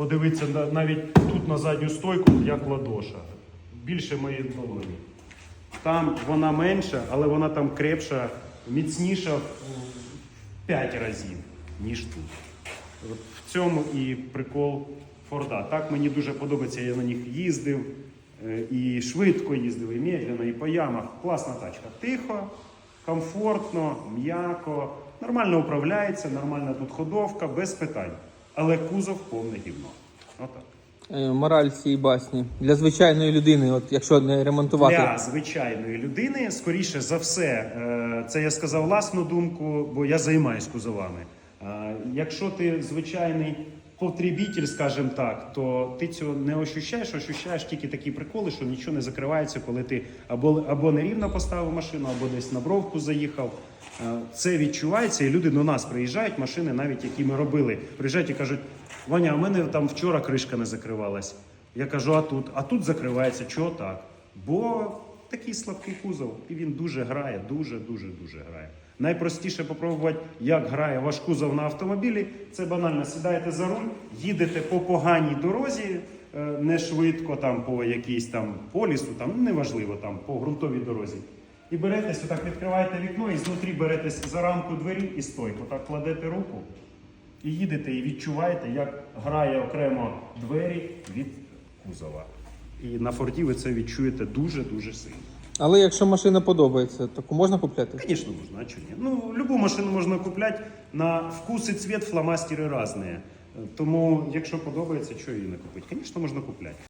подивитися навіть тут на задню стойку, як ладоша. Більше моєї долоні. Там вона менша, але вона там крепша, міцніша в 5 разів, ніж тут. В цьому і прикол Форда. Так мені дуже подобається, я на них їздив. е, І швидко їздив, і медленно, і по ямах. Класна тачка. Тихо, комфортно, м'яко, нормально управляється, нормальна тут ходовка, без питань. Але кузов повне гівно. Отак. Е, Мораль цієї басні. Для звичайної людини, от якщо не ремонтувати. Для звичайної людини, скоріше за все, е, це я сказав власну думку, бо я займаюсь кузовами. Е, Якщо ти звичайний потребитель, скажімо так, то ти цього не ощущаєш, ощущаєш тільки такі приколи, що нічого не закривається, коли ти або, або нерівно поставив машину, або десь на бровку заїхав. Це відчувається, і люди до нас приїжджають, машини, навіть які ми робили, приїжджають і кажуть: Ваня, а в мене там вчора кришка не закривалась. Я кажу, а тут? А тут закривається. Чого так? Бо такий слабкий кузов, і він дуже грає, дуже, дуже, грає. Найпростіше попробувати, як грає ваш кузов на автомобілі. Це банально. Сідаєте за руль, їдете по поганій дорозі, е, не швидко там по якійсь там по лісу, там неважливо, там по ґрунтовій дорозі. І беретесь, отак відкриваєте вікно і знутрі беретесь за рамку двері і стойку. Так кладете руку і їдете, і відчуваєте, як грає окремо двері від кузова. І на форді ви це відчуєте дуже-дуже сильно. Але якщо машина подобається, таку можна купляти? Звісно, можна, а чого ні? Ну, любу машину можна купляти на вкус і цвет фломастери різні. Тому, якщо подобається, що її не купити? Звісно, можна купляти.